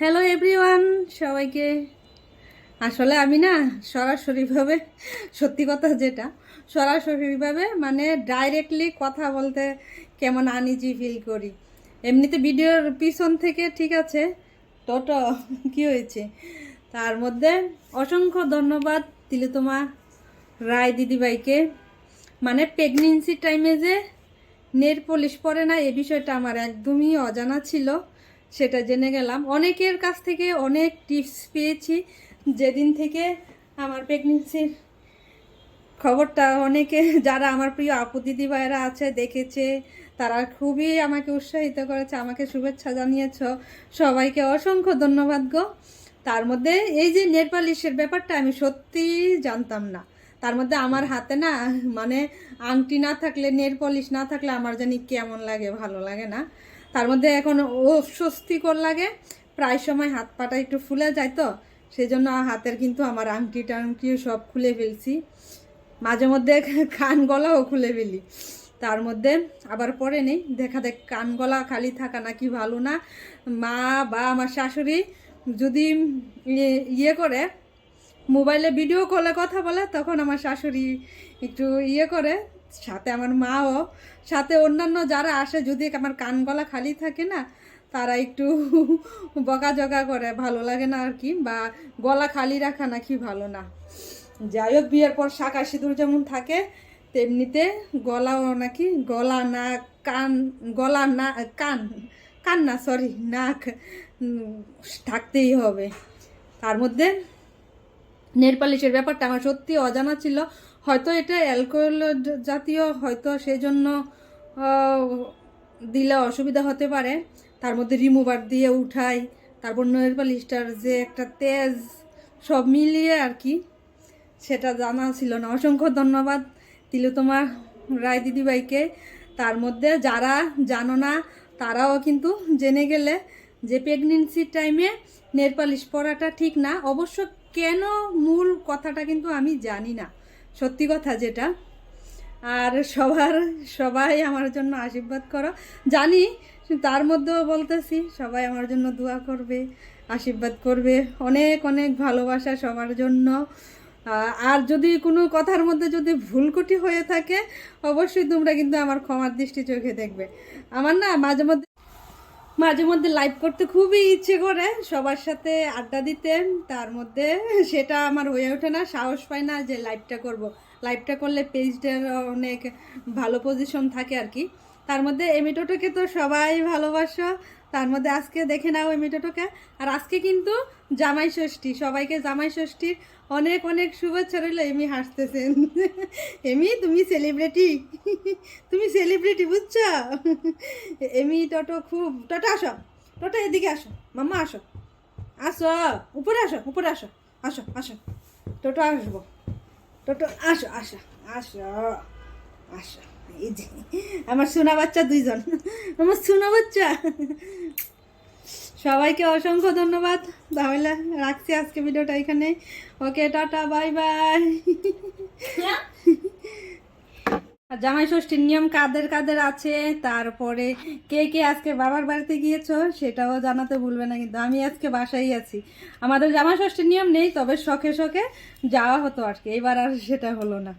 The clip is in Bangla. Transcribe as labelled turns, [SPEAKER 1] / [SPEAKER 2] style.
[SPEAKER 1] হ্যালো এভরিওয়ান সবাইকে। আসলে আমি না সরাসরিভাবে, সত্যি কথা যেটা, সরাসরিভাবে মানে ডাইরেক্টলি কথা বলতে কেমন আনিজি ফিল করি। এমনিতে ভিডিওর পিছন থেকে ঠিক আছে টোটো কি হয়েছে? তার মধ্যে অসংখ্য ধন্যবাদ তিলোতমা রায় দিদিভাইকে। মানে প্রেগনেন্সি টাইমে যে নেট পলিশ পরে না, এ বিষয়টা আমার একদমই অজানা ছিল। সেটা জেনে গেলাম। অনেকের কাছ থেকে অনেক টিপস পেয়েছি। যেদিন থেকে আমার প্রেগনেন্সির খবরটা অনেকে, যারা আমার প্রিয় আপু দিদি ভাইয়েরা আছে, দেখেছে, তারা খুবই আমাকে উৎসাহিত করেছে, আমাকে শুভেচ্ছা জানিয়েছ। সবাইকে অসংখ্য ধন্যবাদ গো। তার মধ্যে এই যে নেট পালিশের ব্যাপারটা আমি সত্যিই জানতাম না। তার মধ্যে আমার হাতে না মানে আংটি না থাকলে, নেল পলিশ না থাকলে আমার জানি কেমন লাগে, ভালো লাগে না। তার মধ্যে এখন ও স্বস্তিকর লাগে। প্রায় সময় হাত পাটা একটু ফুলে যায় তো সেই জন্য হাতের কিন্তু আমার আংটি টাংটি সব খুলে ফেলছি। মাঝে মধ্যে কান গলাও খুলে ফেলি। তার মধ্যে আবার পরে নেই। দেখা দেখ, কান গলা খালি থাকা নাকি ভালো না। মা বা আমার শাশুড়ি যদি ইয়ে- ইয়ে করে, মোবাইলে ভিডিও কলে কথা বলে, তখন আমার শাশুড়ি একটু ইয়ে করে সাথে আমার মাও, সাথে অন্যান্য যারা আসে, যদি আমার কান গলা খালি থাকে না, তারা একটু বকাঝকা করে, ভালো লাগে না আর কি, বা গলা খালি রাখা নাকি ভালো না। যাই হোক, বিয়ের পর শাঁখা সিঁদুর যেমন থাকে, তেমনিতে গলাও নাকি, গলা না কান, গলা, না, কান কান না সরি নাক থাকতেই হবে। তার মধ্যে নেল পালিশের ব্যাপারটা আমার সত্যি অজানা ছিল। হয়তো এটা অ্যালকোহল জাতীয়, হয়তো সেই জন্য দিলে অসুবিধা হতে পারে। তার মধ্যে রিমুভার দিয়ে উঠাই, তারপর নেল পালিশটার যে একটা তেজ সব মিলিয়ে আর কি, সেটা জানা ছিল না। অসংখ্য ধন্যবাদ তিলোতমা রায় দিদিভাইকে। তার মধ্যে যারা জানো না, তারাও কিন্তু জেনে গেলে যে প্রেগনেন্সির টাইমে নেল পালিশ পরাটা ঠিক না। অবশ্য কেন মূল কথাটা কিন্তু আমি জানি না। সত্যি কথা যেটা। আর সবার, সবাই আমার জন্য আশীর্বাদ করো। জানি, তার মধ্যেও বলতেছি, সবাই আমার জন্য দোয়া করবে, আশীর্বাদ করবে। অনেক অনেক ভালোবাসা সবার জন্য। আর যদি কোনো কথার মধ্যে যদি ভুলকুটি হয়ে থাকে, অবশ্যই তোমরা কিন্তু আমার ক্ষমার দৃষ্টি চোখে দেখবে। আমার না মাঝে মধ্যে মাঝে মধ্যে লাইভ করতে খুবই ইচ্ছে করে, সবার সাথে আড্ডা দিতেন তার মধ্যে সেটা আমার হয়ে ওঠে না, সাহস পায় না যে লাইভটা করব। লাইভটা করলে পেজটার অনেক ভালো পজিশন থাকে আর কি। তার মধ্যে এমিটোটোকে তো সবাই ভালোবাসো। তার মধ্যে আজকে দেখে নাও এমিটোটোকে আর আজকে কিন্তু জামাই ষষ্ঠী, সবাইকে জামাই ষষ্ঠীর অনেক অনেক শুভেচ্ছা রইল। এমি হাসতেছেন। এমি, তুমি সেলিব্রিটি তুমি সেলিব্রিটি বুঝছ? এমি, টোটো খুব, টোটো আসো। টোটো এদিকে আসো। মাম্মা আসো। আসো, উপরে আসো উপরে আসো। আসো আসো। টোটো আসব। টোটো, আসো আসো আসো আসো। আমার সোনা বাচ্চা দুইজন। আমার সোনা বাচ্চা। সবাইকে অসংখ্য ধন্যবাদ। তাহলে রাখছি আজকে ভিডিওটা এখানে। Okay, tata, bye bye. জামাই ষষ্ঠীর নিয়ম কাদের কাদের আছে, তারপরে কে কে আজকে বাবার বাড়িতে গিয়েছো, সেটাও জানাতে ভুলবে না কিন্তু আমি আজকে বাসায় আছি। আমাদের জামাই ষষ্ঠীর নিয়ম নেই, তবে শখে শখে যাওয়া হতো আর কি। এবার আর সেটা হলো না।